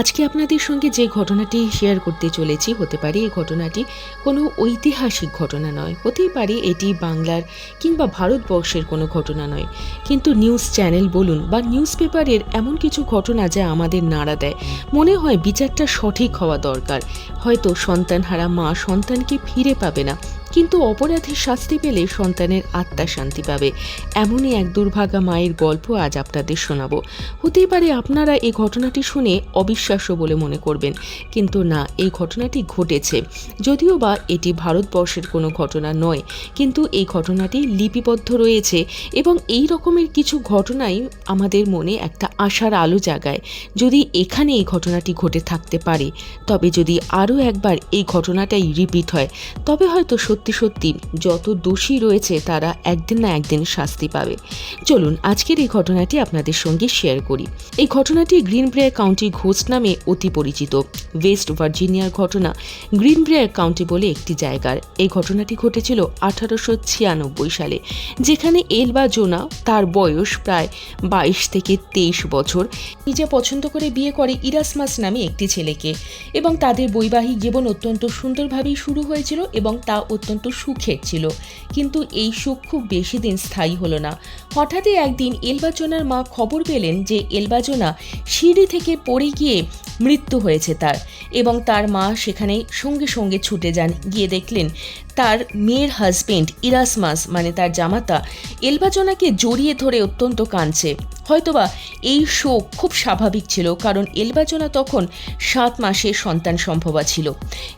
আজকে আপনাদের সঙ্গে যে ঘটনাটি শেয়ার করতে চলেছি, হতে পারে এই ঘটনাটি কোনো ঐতিহাসিক ঘটনা নয়, হতেই পারে এটি বাংলার কিংবা ভারতবর্ষের কোনো ঘটনা নয়। কিন্তু নিউজ চ্যানেল বলুন বা নিউজ পেপারের এমন কিছু ঘটনা যা আমাদের নাড়া দেয়, মনে হয় বিচারটা সঠিক হওয়া দরকার। হয়তো সন্তানহারা মা সন্তানকে ফিরে পাবে না কিন্তু অপরাধের শাস্তি পেলে সন্তানের আত্মা শান্তি পাবে। এমনই এক দুর্ভাগা মায়ের গল্প আজ আপনাদের শোনাবো। হতেই পারে আপনারা এই ঘটনাটি শুনে অবিশ্বাস্য বলে মনে করবেন, কিন্তু না, এই ঘটনাটি ঘটেছে। যদিও বা এটি ভারতবর্ষের কোনো ঘটনা নয়, কিন্তু এই ঘটনাটি লিপিবদ্ধ রয়েছে এবং এই রকমের কিছু ঘটনাই আমাদের মনে একটা আশার আলো জাগায়। যদি এখানে এই ঘটনাটি ঘটে থাকতে পারে, তবে যদি আরও একবার এই ঘটনাটাই রিপিট হয়, তবে হয়তো সত্যি সত্যি সত্যি যত দোষী রয়েছে তারা একদিন না একদিন শাস্তি পাবে। চলুন, আজকের এই ঘটনাটি আপনাদের সঙ্গে শেয়ার করি। এই ঘটনাটি গ্রিনব্রেয়ার কাউন্টি ঘোষ নামে অতি পরিচিত। ওয়েস্ট ভার্জিনিয়ার ঘটনা গ্রিনব্রেয়ার কাউন্টি বলে একটি জায়গার। এই ঘটনাটি ঘটেছিল আঠারোশো ছিয়ানব্বই সালে, যেখানে এলবা জোনা তার বয়স প্রায় বাইশ থেকে তেইশ বছর। নিজে পছন্দ করে বিয়ে করে ইরাসমাস নামে একটি ছেলেকে এবং তাদের বৈবাহিক জীবন অত্যন্ত সুন্দরভাবেই শুরু হয়েছিল এবং তা অত্যন্ত সুখের ছিল। কিন্তু এই সুখ খুব বেশি দিন স্থায়ী হলো না। হঠাৎই একদিন এলবাচনার মা খবর পেলেন যে এলবাচনা সিঁড়ি থেকে পড়ে গিয়ে মৃত্যু হয়েছে তার এবং তার মা সেখানে সঙ্গে সঙ্গে ছুটে যান। গিয়ে দেখলেন তার মেয়ের হাজবেন্ড ইরাসমাস মানে তার জামাতা, এলবাজোনাকে জড়িয়ে ধরে অত্যন্ত কাঁদছে। হয়তোবা এই শোক খুব স্বাভাবিক ছিল, কারণ এলবাজোনা তখন সাত মাসের সন্তান সম্ভবা ছিল।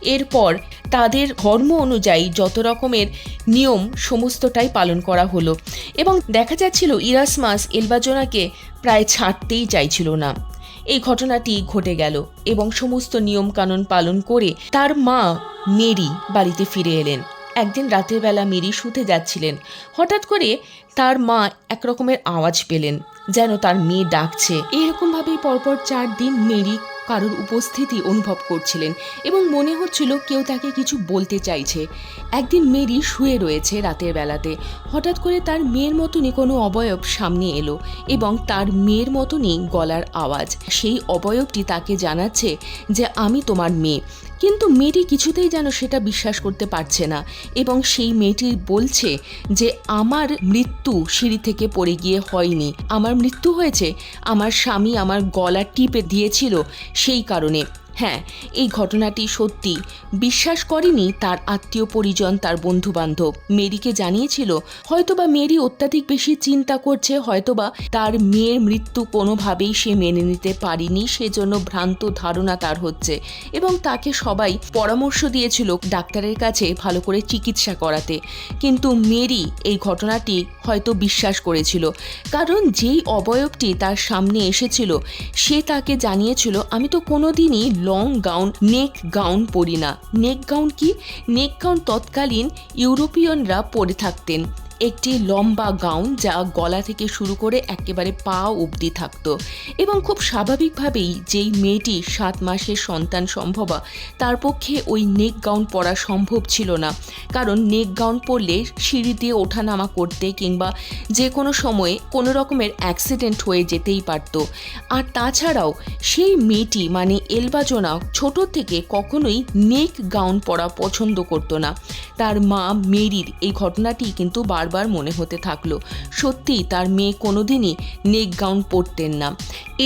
এরপর তাদের ধর্ম অনুযায়ী যত রকমের নিয়ম সমস্তটাই পালন করা হলো এবং দেখা যাচ্ছিল ইরাসমাস এলবাজোনাকে প্রায় ছাড়তেই চাইছিল না। এই ঘটনাটি ঘটে গেল এবং সমস্ত নিয়মকানুন পালন করে তার মা মেরি বাড়িতে ফিরে এলেন। একদিন রাতের বেলা মেরি শুতে যাচ্ছিলেন। হঠাৎ করে তার মা এক রকমের আওয়াজ পেলেন, যেন তার মেয়ে ডাকছে। এরকমভাবেই পরপর চার দিন মেরি কারোর উপস্থিতি অনুভব করছিলেন এবং মনে হচ্ছিল কেউ তাকে কিছু বলতে চাইছে। একদিন মেরি শুয়ে রয়েছে রাতের বেলাতে। হঠাৎ করে তার মেয়ের মতনই কোনো অবয়ব সামনে এলো এবং তার মেয়ের মতনই গলার আওয়াজ। সেই অবয়বটি তাকে জানাচ্ছে যে, আমি তোমার মেয়ে। কিন্তু মেয়েটি কিছুতেই যেন সেটা বিশ্বাস করতে পারছে না এবং সেই মেয়েটি বলছে যে, আমার মৃত্যু সিঁড়ি থেকে পড়ে গিয়ে হয়নি। আমার মৃত্যু হয়েছে। আমার স্বামী আমার গলা টিপে দিয়েছিল সেই কারণে। হ্যাঁ এই ঘটনাটি সত্যি। বিশ্বাস করেনি তার আত্মীয় পরিজন, তার বন্ধু বান্ধব মেরিকে জানিয়েছিল, হয়তোবা মেরি অত্যাধিক বেশি চিন্তা করছে, হয়তোবা তার মেয়ের মৃত্যু কোনোভাবেই সে মেনে নিতে পারেনি, সেজন্য ভ্রান্ত ধারণা তার হচ্ছে। এবং তাকে সবাই পরামর্শ দিয়েছিল ডাক্তারের কাছে ভালো করে চিকিৎসা করাতে। কিন্তু মেরি এই ঘটনাটি হয়তো বিশ্বাস করেছিল, কারণ যেই অবয়বটি তার সামনে এসেছিল, সে তাকে জানিয়েছিল, আমি তো কোনোদিনই লং গাউন নেক গাউন পরি না। নেক গাউন কি? নেক গাউন তৎকালীন ইউরোপিয়ানরা পরে থাকতেন। একটি লম্বা গাউন যা গলা থেকে শুরু করে একেবারে পা অবধি থাকতো। এবং খুব স্বাভাবিকভাবেই যেই মেয়েটি সাত মাসের সন্তান সম্ভবা, তার পক্ষে ওই নেক গাউন পরা সম্ভব ছিল না। কারণ নেক গাউন পরলে সিঁড়ি দিয়ে ওঠানামা করতে কিংবা যে কোনো সময়ে কোনো রকমের অ্যাক্সিডেন্ট হয়ে যেতেই পারতো। আর তাছাড়াও সেই মেয়েটি মানে এলবাজনা ছোট থেকে কখনোই নেক গাউন পরা পছন্দ করতো না। তার মা মেরির এই ঘটনাটি কিন্তু বারবার মনে হতে থাকল, সত্যিই তার মেয়ে কোনোদিনই নেক গাউন পরতেন না।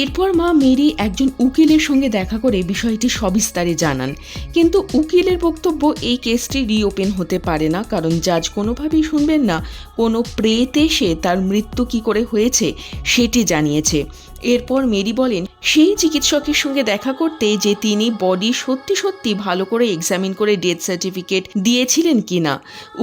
এরপর মা মেরি একজন উকিলের সঙ্গে দেখা করে বিষয়টি সবিস্তারে জানান। কিন্তু উকিলের বক্তব্য এই কেসটি রিওপেন হতে পারে না, কারণ জাজ কোনোভাবেই শুনবেন না, কোনো প্রেতে সে তার মৃত্যু কি করে হয়েছে সেটি জানিয়েছে। এরপর মেরি বলেন, সেই চিকিৎসকের সঙ্গে দেখা করতে যে তিনি বডি সত্যি সত্যি ভালো করে এক্সামিন করে ডেথ সার্টিফিকেট দিয়েছিলেন কিনা,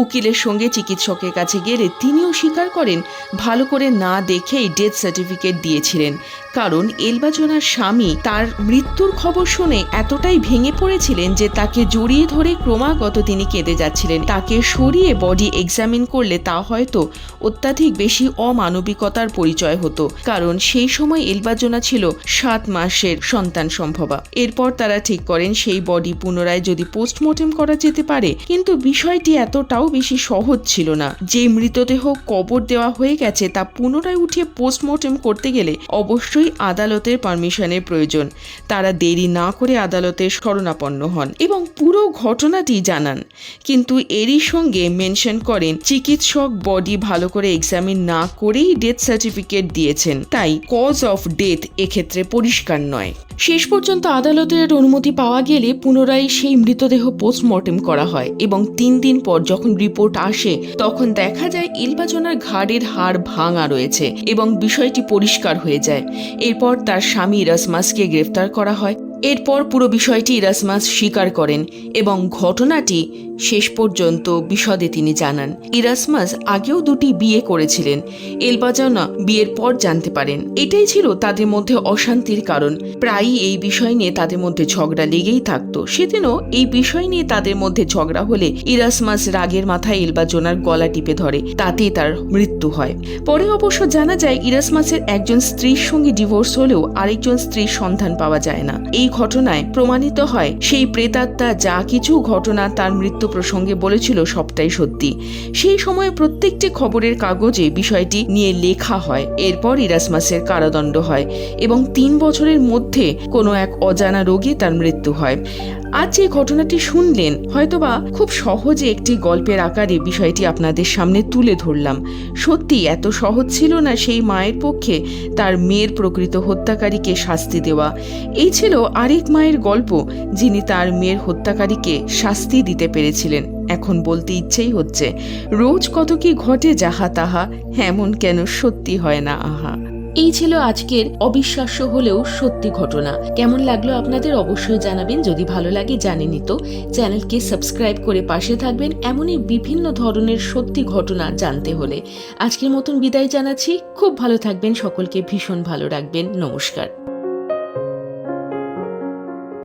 উকিলের সঙ্গে চিকিৎসকের কাছে গেলে তিনিও স্বীকার করেন ভালো করে না দেখেই ডেথ সার্টিফিকেট দিয়েছিলেন। কারণ এলবাজনার স্বামী তার মৃত্যুর খবর শুনে এতটাই ভেঙে পড়েছিলেন যে তাকে জড়িয়ে ধরে ক্রমাগত তিনি কেঁদে যাচ্ছিলেন। তাকে সরিয়ে বডি এক্সামিন করলে তা হয়তো অত্যাধিক বেশি অমানবিকতার পরিচয় হতো। কারণ সেই সময় এলবাজনা ছিল সাত মাসের সন্তান সম্ভবা। এরপর তারা ঠিক করেন সেই বডি পুনরায় যদি পোস্টমর্টেম করা যেতে পারে। কিন্তু বিষয়টি এতটাও বেশি সহজ ছিল না। যে মৃতদেহ কবর দেওয়া হয়ে গেছে তা পুনরায় উঠিয়ে পোস্টমর্টেম করতে গেলে অবশ্যই অবশ্যই আদালতের পারমিশনের প্রয়োজন। তারা দেরি না করে আদালতে শরণাপন্ন হন এবং পুরো ঘটনাটি জানান। কিন্তু এরই সঙ্গে মেনশন করেন, চিকিৎসক বডি ভালো করে এক্সামিন না করেই ডেথ সার্টিফিকেট দিয়েছেন। তাই কজ অফ ডেথ এক্ষেত্রে পরিষ্কার নয়। শেষ পর্যন্ত আদালতের অনুমতি পাওয়া গেলে পুনরায় সেই মৃতদেহ পোস্টমর্টেম করা হয় এবং তিন দিন পর যখন রিপোর্ট আসে, তখন দেখা যায় ইলবাজনার ঘাড়ের হাড় ভাঙা রয়েছে এবং বিষয়টি পরিষ্কার হয়ে যায়। এরপর তার স্বামী ইরাসমাসকে গ্রেফতার করা হয়। এরপর পুরো বিষয়টি ইরাসমাস স্বীকার করেন এবং ঘটনাটি শেষ পর্যন্ত বিশদে তিনি জানান, ইরাসমাস আগেও দুটি বিয়ে করেছিলেন। এলবাজানা বিয়ের পর জানতে পারেন। এটাই ছিল তাদের মধ্যে অশান্তির কারণ। প্রায়ই এই বিষয় নিয়ে তাদের মধ্যে ঝগড়া লেগেই থাকতো। সেদিনও এই বিষয় নিয়ে তাদের মধ্যে ঝগড়া হলে ইরাসমাস রাগের মাথায় এলবাজনার গলা টিপে ধরে। তাতেই তার মৃত্যু হয়। পরে অবশ্য জানা যায়, ইরাসমাসের একজন স্ত্রীর সঙ্গে ডিভোর্স হলেও আরেকজন স্ত্রীর সন্ধান পাওয়া যায় না। এই ঘটনায় প্রমাণিত হয়, সেই প্রেতাত্মা যা কিছু ঘটনা তার মৃত্যু প্রসঙ্গে বলেছিল সবটাই সত্যি। সেই সময়ে প্রত্যেকটি খবরের কাগজে বিষয়টি নিয়ে লেখা হয়। এরপর ইরাসমাসের কারাদণ্ড হয় এবং তিন বছরের মধ্যে কোনো এক অজানা রোগী তার মৃত্যু হয়। আজ যে ঘটনাটি শুনলেন, হয়তোবা খুব সহজে একটি গল্পের আকারে বিষয়টি আপনাদের সামনে তুলে ধরলাম। সত্যি এত সহজ ছিল না সেই মায়ের পক্ষে তার মেয়ের প্রকৃত হত্যাকারীকে শাস্তি দেওয়া। এই ছিল আরেক মায়ের গল্প, যিনি তার মেয়ের হত্যাকারীকে শাস্তি দিতে পেরেছিলেন। এখন বলতে ইচ্ছেই হচ্ছে, রোজ কত কি ঘটে যাহা তাহা, এমন কেন সত্যি হয় না, আহা। এই ছিল আজকের অবিশ্বাস্য হলেও সত্যি ঘটনা। কেমন লাগল আপনাদের অবশ্যই জানাবেন। যদি ভালো লাগে জানেনই তো চ্যানেলকে সাবস্ক্রাইব করে পাশে থাকবেন এমনই বিভিন্ন ধরনের সত্যি ঘটনা জানতে হলে। আজকের মতন বিদায় জানাচ্ছি। খুব ভালো থাকবেন। সকলকে ভীষণ ভালো রাখবেন। নমস্কার।